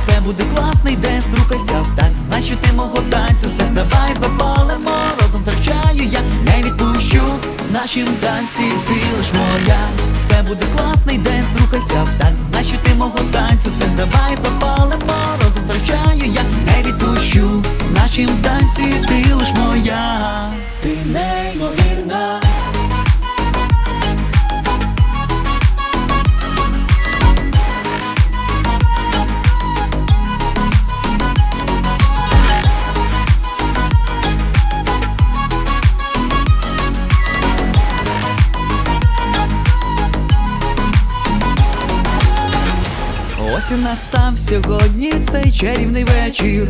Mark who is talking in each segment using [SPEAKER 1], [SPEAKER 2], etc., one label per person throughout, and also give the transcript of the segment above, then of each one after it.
[SPEAKER 1] це буде класний день, рухайся так, значить ти мого танцю, все давай запалимо, розум втрачаю я, не відпущу. Нашім танці, ти лиш моя, це буде класний день, рухайся так, значить ти мого танцю, все давай запалимо, розум втрачаю я, не відпущу. Нашім танці, ти лиш моя, ти неймовірна. Ось настав сьогодні цей чарівний вечір.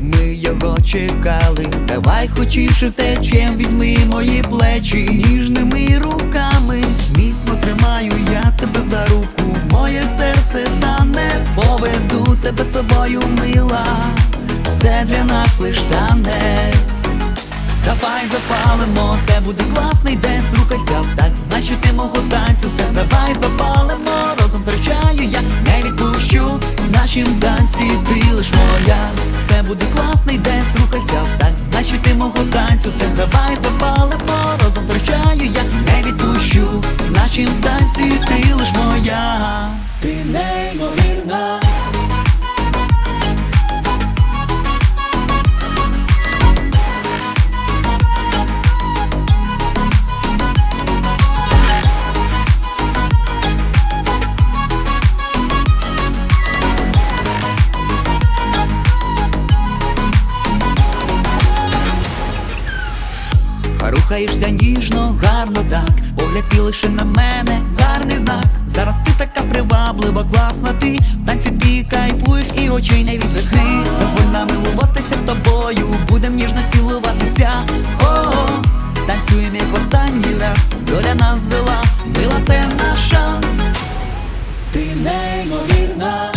[SPEAKER 1] Ми його чекали, давай хочіше втечем, візьми мої плечі ніжними руками. Міцно тримаю я тебе за руку, моє серце та не поведу тебе собою, мила. Це для нас лиш танець. Давай запалимо, це буде класний день, рухайся так, значить ти мого танцю, все давай запалимо, розум втрачаю я, нашім танці, ти лиш моя, це буде класний день, слухайся. Так, значить ти мого танцю, все здавай, запалимо, розум втрачаю я, не відпущу. Нашім танці, ти лиш Рухаєшся ніжно, гарно так, погляд твій лише на мене, гарний знак. Зараз ти така приваблива, класна ти, в танці ти кайфуєш і очей не відвести. Дозволь нам милуватися тобою, будем ніжно цілуватися. О, танцюємо як останній раз, доля нас звела, мила це наш шанс. Ти неймовірна.